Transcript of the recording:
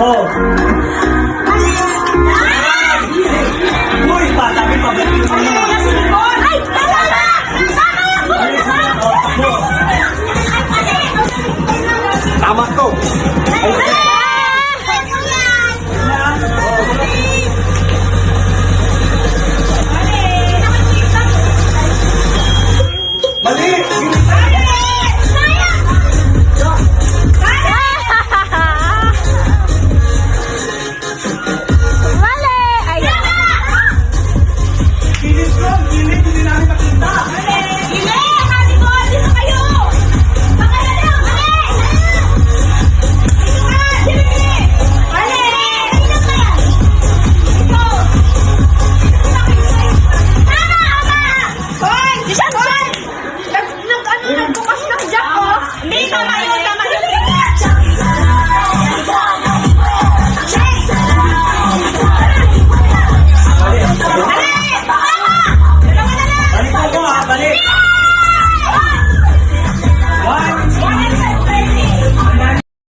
Oh. Uy, pa, sabi pa ba? Ay, kasama! Kasama yung! Tama to! Ay, kasama! 上大一